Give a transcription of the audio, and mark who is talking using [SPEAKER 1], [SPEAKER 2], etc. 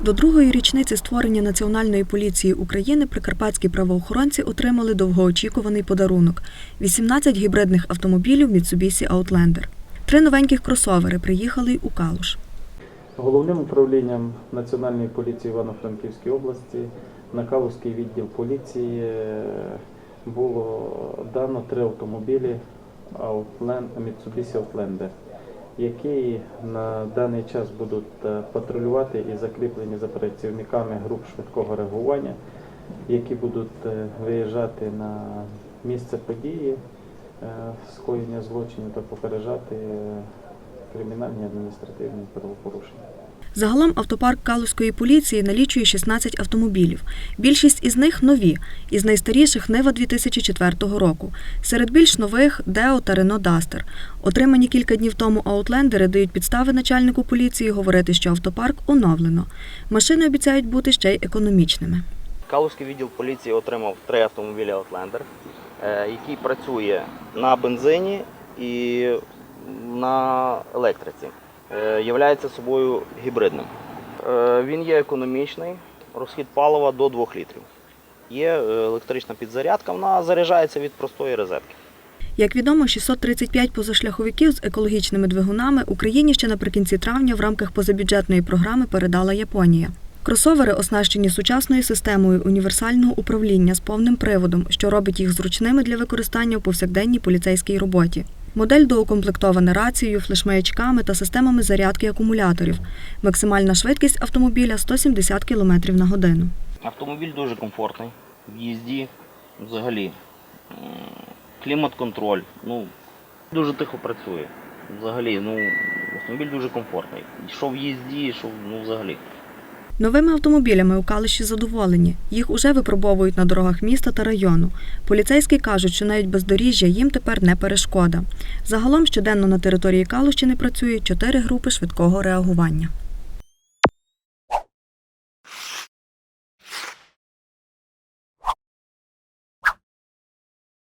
[SPEAKER 1] До другої річниці створення Національної поліції України прикарпатські правоохоронці отримали довгоочікуваний подарунок 18 гібридних автомобілів Mitsubishi Outlander. Три новеньких кросовери приїхали у Калуш.
[SPEAKER 2] Головним управлінням Національної поліції Івано-Франківської області на Калузький відділ поліції е, було дано три автомобілі Mitsubishi Outlander, які на даний час будуть е, патрулювати і закріплені за працівниками груп швидкого реагування, які будуть е, виїжджати на місце події е, скоєння злочинів та попереджати кримінальні адміністративні правопорушення.
[SPEAKER 1] Загалом автопарк Калузької поліції налічує 16 автомобілів. Більшість із них нові, із найстаріших Нива 2004 року. Серед більш нових Део та Рено Дастер. Отримані кілька днів тому аутлендери дають підстави начальнику поліції говорити, що автопарк оновлено. Машини обіцяють бути ще й економічними.
[SPEAKER 3] Калузький відділ поліції отримав три автомобілі Outlander, е, який працює на бензині і на електриці. Е, Являється собою гібридним. Е, Він є економічний, розхід палива до 2 літрів. Є е, електрична підзарядка, вона заряджається від простої розетки.
[SPEAKER 1] Як відомо, 635 позашляховиків з екологічними двигунами Україні ще наприкінці травня в рамках позабюджетної програми передала Японія. Кросовери оснащені сучасною системою універсального управління з повним приводом, що робить їх зручними для використання у повсякденній поліцейській роботі. Модель доукомплектована рацією, флешмаячками та системами зарядки акумуляторів. Максимальна швидкість автомобіля 170 км на годину.
[SPEAKER 3] Автомобіль дуже комфортний в їзді, взагалі. Клімат-контроль, ну, дуже тихо працює. Взагалі, ну, автомобіль дуже комфортний. Що в їзді, що ну, взагалі.
[SPEAKER 1] Новими автомобілями у Калиші задоволені. Їх уже випробовують на дорогах міста та району. Поліцейські кажуть, що навіть бездоріжжя їм тепер не перешкода. Загалом щоденно на території Калущини працює чотири групи швидкого реагування.